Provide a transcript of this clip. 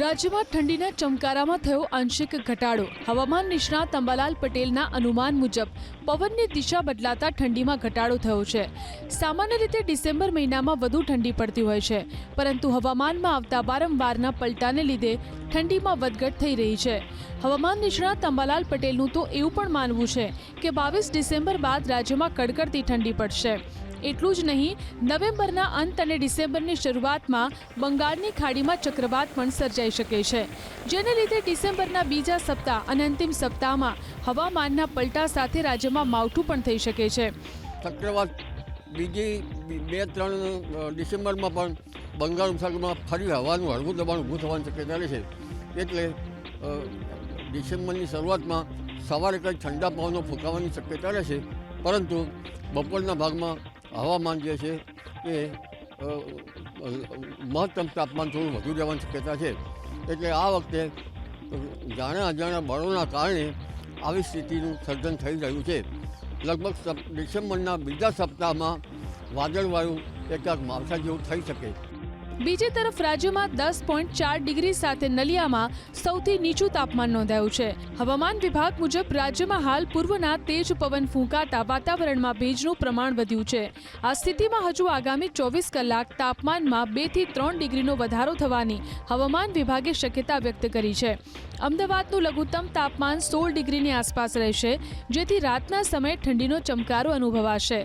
રાજ્યમાં ઠંડીના ચમકારામાં થયો આંશિક ઘટાડો. હવામાન નિષ્ણાત અંબાલાલ પટેલના અનુમાન મુજબ, પવનની દિશા બદલાતા ઠંડીમાં ઘટાડો થયો છે. સામાન્ય રીતે ડિસેમ્બર મહિનામાં વધુ ઠંડી પડતી હોય છે, પરંતુ હવામાનમાં આવતા વારંવારના પલટાને લીધે ઠંડીમાં વધઘટ થઈ રહી છે. હવામાન નિષ્ણાત અંબાલાલ પટેલનું તો એવું પણ માનવું છે કે બાવીસ ડિસેમ્બર બાદ રાજ્યમાં કડકડતી ઠંડી પડશે. એટલું જ નહીં, નવેમ્બરના અંત અને ડિસેમ્બરની શરૂઆતમાં બંગાળની ખાડીમાં ચક્રવાત પણ સર્જાઈ શકે છે. જેને લીધે ડિસેમ્બરના બીજા સપ્તાહ અને અંતિમ સપ્તાહમાં હવામાનના પલટા સાથે રાજ્યમાં માવઠું પણ થઈ શકે છે. ચક્રવાત બીજી બે ત્રણ ડિસેમ્બરમાં પણ બંગાળ ઉપસાગરમાં ફરી હવાનું, હળવું દબાણ ઊભું થવાની શક્યતા રહેશે એટલે ડિસેમ્બરની શરૂઆતમાં સવારે કંઈક ઠંડા પવનો ફૂંકાવાની શક્યતા રહેશે પરંતુ બપોરના ભાગમાં હવામાન જે છે એ મહત્તમ તાપમાન થોડું વધુ રહેવાની શક્યતા છે. એટલે આ વખતે જાણે અજાણ્યા બળોના કારણે આવી સ્થિતિનું સર્જન થઈ રહ્યું છે. લગભગ ડિસેમ્બરના બીજા સપ્તાહમાં વાદળવાળું એકાદ માવઠા જેવું થઈ શકે. બીજી તરફ રાજ્યમાં દસ પોઈન્ટ ચાર ડિગ્રી સાથે નલિયામાં સૌથી નીચું તાપમાન નોંધાયું છે. હવામાન વિભાગ મુજબ રાજ્યમાં હાલ પૂર્વના તેજ પવન ફૂંકાતા વાતાવરણમાં ભેજનું પ્રમાણ વધ્યું છે. આ સ્થિતિમાં હજુ આગામી ચોવીસ કલાક તાપમાનમાં બેથી ત્રણ ડિગ્રીનો વધારો થવાની હવામાન વિભાગે શક્યતા વ્યક્ત કરી છે. અમદાવાદનું લઘુત્તમ તાપમાન સોળ ડિગ્રીની આસપાસ રહેશે, જેથી રાતના સમયે ઠંડીનો ચમકારો અનુભવાશે.